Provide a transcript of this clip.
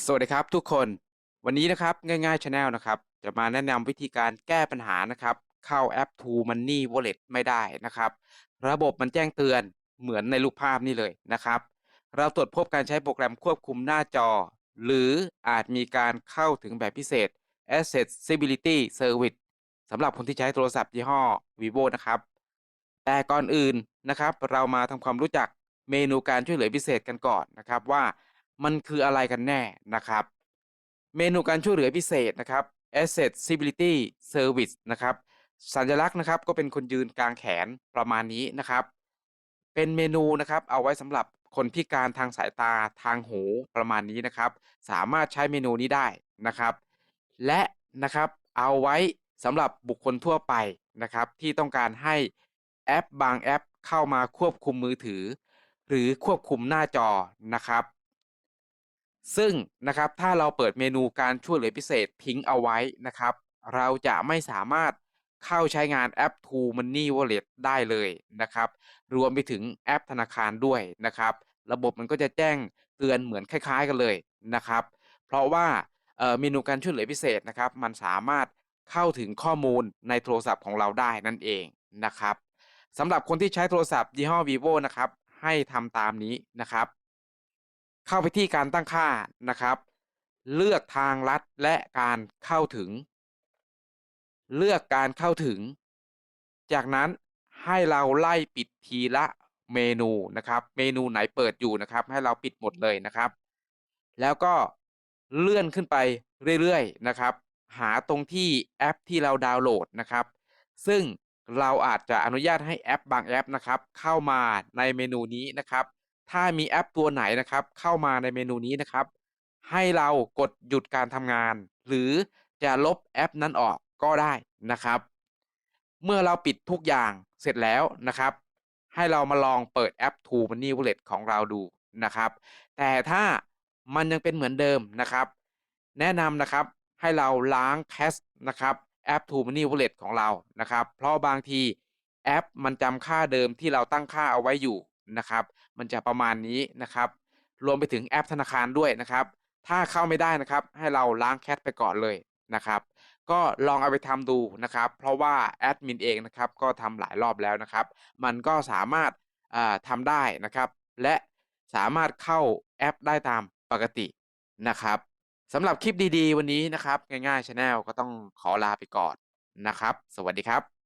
สวัสดีครับทุกคนวันนี้นะครับง่ายๆ Channel นะครับ จะมาแนะนำวิธีการแก้ปัญหานะครับ เข้าแอป True Money Wallet ไม่ได้นะครับ ระบบมันแจ้งเตือนเหมือนในรูปภาพนี่เลยนะครับ เราตรวจพบการใช้โปรแกรมควบคุมหน้าจอ หรืออาจมีการเข้าถึงแบบพิเศษ Accessibility Service สำหรับคนที่ใช้โทรศัพท์ยี่ห้อ vivo นะครับ แต่ก่อนอื่นนะครับ เรามาทำความรู้จักเมนูการช่วยเหลือพิเศษกันก่อนนะครับว่า มันคืออะไรกันแน่นะครับ เมนูการช่วยเหลือพิเศษนะครับ Accessibility Service นะครับสัญลักษณ์นะครับก็เป็นคนยืนกลางแขนประมาณนี้นะครับ เป็นเมนูนะครับเอาไว้สำหรับคนพิการทางสายตาทางหูประมาณนี้นะครับ สามารถใช้เมนูนี้ได้นะครับ และนะครับเอาไว้สำหรับบุคคลทั่วไปนะครับ ที่ต้องการให้แอปบางแอปเข้ามาควบคุมมือถือ หรือควบคุมหน้าจอนะครับ ซึ่งนะครับถ้าเราเปิดเมนูการช่วยเหลือพิเศษทิ้งเอาไว้นะครับ เราจะไม่สามารถเข้าใช้งานแอป True Money Wallet ได้เลยนะครับ รวมไปถึงแอปธนาคารด้วยนะครับ ระบบมันก็จะแจ้งเตือนเหมือนคล้ายๆกันเลยนะครับ เพราะว่าเอ่อเมนูการช่วยเหลือพิเศษนะครับ มันสามารถเข้าถึงข้อมูลในโทรศัพท์ของเราได้นั่นเองนะครับสำหรับคนที่ใช้โทรศัพท์ยี่ห้อ vivo นะครับ ให้ทำตามนี้นะครับ เข้าไปที่การตั้งค่านะครับ เลือกทางลัดและการเข้าถึง เลือกการเข้าถึง จากนั้นให้เราไล่ปิดทีละเมนูนะครับ เมนูไหนเปิดอยู่นะครับ ให้เราปิดหมดเลยนะครับ แล้วก็เลื่อนขึ้นไปเรื่อยๆนะครับ หาตรงที่แอปที่เราดาวน์โหลดนะครับ ซึ่งเราอาจจะอนุญาตให้แอปบางแอปนะครับ เข้ามาในเมนูนี้นะครับ ถ้ามีแอปตัวไหนนะครับ เข้ามาในเมนูนี้นะครับ ให้เรากดหยุดการทำงาน หรือจะลบแอปนั้นออกก็ได้นะครับ เมื่อเราปิดทุกอย่างเสร็จแล้วนะครับ ให้เรามาลองเปิดแอป True Money Wallet ของเราดูนะครับ แต่ถ้ามันยังเป็นเหมือนเดิมนะครับ แนะนำนะครับให้เราล้างแคชนะครับแอป True Money Wallet ของเรานะครับ เพราะบางทีแอปมันจำค่าเดิมที่เราตั้งค่าเอาไว้อยู่ นะครับ มันจะประมาณนี้นะครับ รวมไปถึงแอปธนาคารด้วยนะครับ ถ้าเข้าไม่ได้นะครับ ให้เราล้างแคชไปก่อนเลยนะครับ ก็ลองเอาไปทำดูนะครับ เพราะว่าแอดมินเองนะครับ ก็ทำหลายรอบแล้วนะครับ มันก็สามารถอ่าทำได้นะครับ และสามารถเข้าแอปได้ตามปกตินะครับสำหรับคลิปดีๆ วันนี้นะครับ ง่ายๆ Channel ก็ต้องขอลาไปก่อนนะครับ สวัสดีครับ